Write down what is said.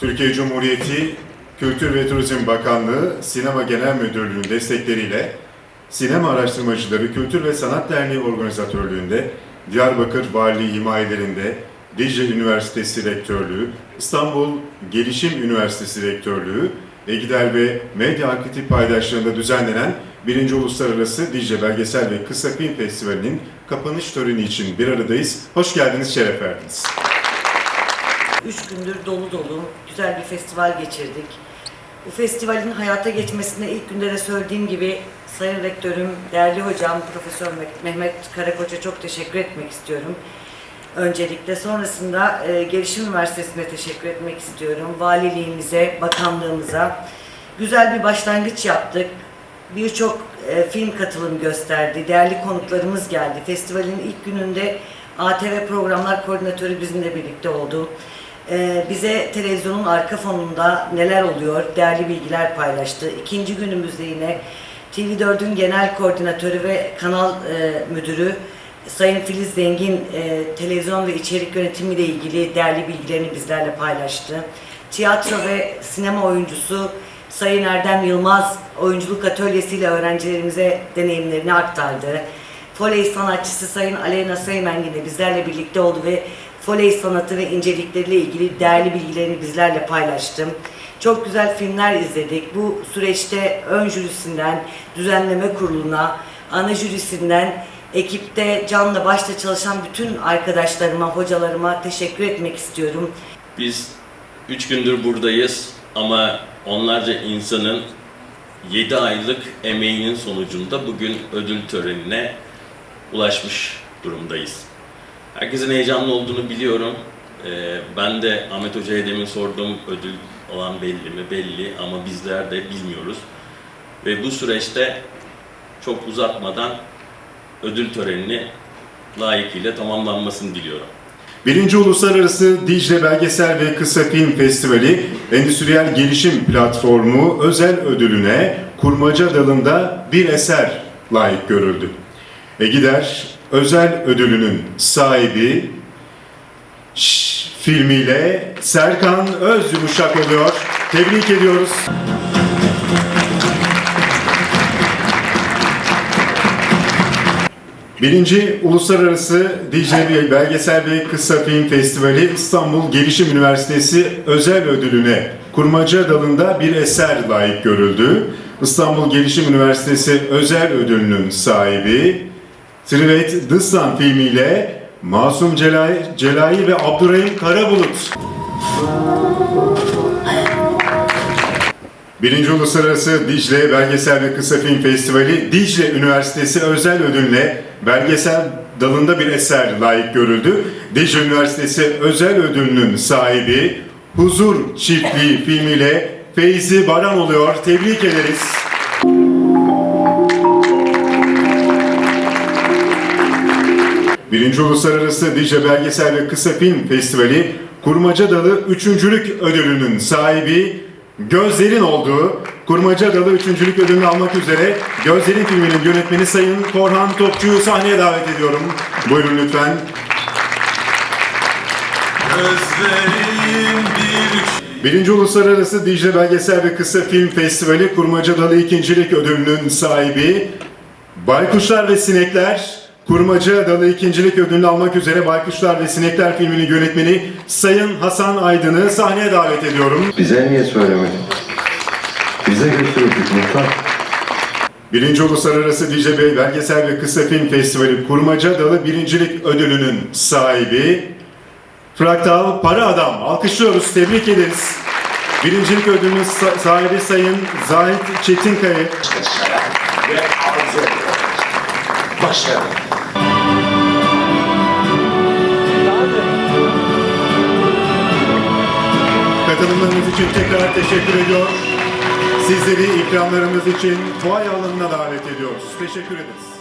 Türkiye Cumhuriyeti Kültür ve Turizm Bakanlığı Sinema Genel Müdürlüğü'nün destekleriyle Sinema Araştırmacıları Kültür ve Sanat Derneği organizatörlüğünde Diyarbakır Valiliği himayelerinde Dicle Üniversitesi Rektörlüğü, İstanbul Gelişim Üniversitesi Rektörlüğü, Egider ve Medya Aktif paydaşlığında düzenlenen 1. Uluslararası Dicle Belgesel ve Kısa Film Festivali'nin kapanış töreni için bir aradayız. Hoş geldiniz, şeref verdiniz. Üç gündür dolu dolu güzel bir festival geçirdik. Bu festivalin hayata geçmesine ilk günde de söylediğim gibi Sayın Rektörüm, değerli hocam Profesör Meh- Mehmet Karakoç'a çok teşekkür etmek istiyorum. Öncelikle sonrasında e, Gelişim Üniversitesi'ne teşekkür etmek istiyorum. Valiliğimize, bakanlığımıza güzel bir başlangıç yaptık. Birçok e, film katılım gösterdi. Değerli konuklarımız geldi. Festivalin ilk gününde ATV Programlar Koordinatörü bizimle birlikte oldu. E, bize televizyonun arka fonunda neler oluyor değerli bilgiler paylaştı. İkinci günümüzde yine TV4'ün genel koordinatörü ve kanal e, müdürü Sayın Filiz Zengin e, televizyon ve içerik yönetimi ile ilgili değerli bilgilerini bizlerle paylaştı. Tiyatro ve sinema oyuncusu Sayın Erdem Yılmaz oyunculuk atölyesiyle öğrencilerimize deneyimlerini aktardı. Foley sanatçısı Sayın Aleyna Seymen yine bizlerle birlikte oldu ve Foley sanatı ve incelikleriyle ilgili değerli bilgilerini bizlerle paylaştım. Çok güzel filmler izledik. Bu süreçte ön jürisinden düzenleme kuruluna, ana jürisinden ekipte canla başla çalışan bütün arkadaşlarıma, hocalarıma teşekkür etmek istiyorum. Biz 3 gündür buradayız ama onlarca insanın 7 aylık emeğinin sonucunda bugün ödül törenine ulaşmış durumdayız. Herkesin heyecanlı olduğunu biliyorum. Ee, ben de Ahmet Hoca'ya demin sordum ödül olan belli mi? Belli ama bizler de bilmiyoruz. Ve bu süreçte çok uzatmadan ödül törenini layıkıyla tamamlanmasını diliyorum. Birinci Uluslararası Dicle Belgesel ve Kısa Film Festivali Endüstriyel Gelişim Platformu özel ödülüne kurmaca dalında bir eser layık görüldü. Egider özel ödülünün sahibi Şş, filmiyle Serkan Özyumuşak oluyor. Tebrik ediyoruz. Birinci Uluslararası DJ Belgesel ve Kısa Film Festivali İstanbul Gelişim Üniversitesi özel ödülüne kurmaca dalında bir eser layık görüldü. İstanbul Gelişim Üniversitesi özel ödülünün sahibi Trivet Dıstan filmiyle Masum Celai, Celai ve Abdurrahim Karabulut. Birinci Uluslararası Dicle Belgesel ve Kısa Film Festivali Dicle Üniversitesi özel ödülle belgesel dalında bir eser layık görüldü. Dicle Üniversitesi özel ödülünün sahibi Huzur Çiftliği filmiyle Feyzi Baran oluyor. Tebrik ederiz. Birinci Uluslararası Dicle Belgesel ve Kısa Film Festivali Kurmaca Dalı Üçüncülük Ödülü'nün sahibi Gözler'in olduğu Kurmaca Dalı Üçüncülük Ödülünü almak üzere Gözler'in filminin yönetmeni Sayın Korhan Topçu'yu sahneye davet ediyorum. Buyurun lütfen. Gözlerim bir Birinci Uluslararası Dicle Belgesel ve Kısa Film Festivali Kurmaca Dalı İkincilik Ödülü'nün sahibi Baykuşlar ve Sinekler Kurmaca Dalı İkincilik Ödülünü almak üzere Baykuşlar ve Sinekler filminin yönetmeni Sayın Hasan Aydın'ı sahneye davet ediyorum. Bize niye söylemedin? Bize götürdük muhtar. Birinci Uluslararası Bey Belgesel ve Kısa Film Festivali Kurmaca Dalı Birincilik Ödülü'nün sahibi Fraktal Para Adam. Alkışlıyoruz, tebrik ederiz. Birincilik ödülünün sa- sahibi Sayın Zahit Çetinkaya. ve arzu başarı. Katılımlarınız için tekrar teşekkür ediyor. Sizleri ikramlarımız için fuay alanına davet ediyoruz. Teşekkür ederiz.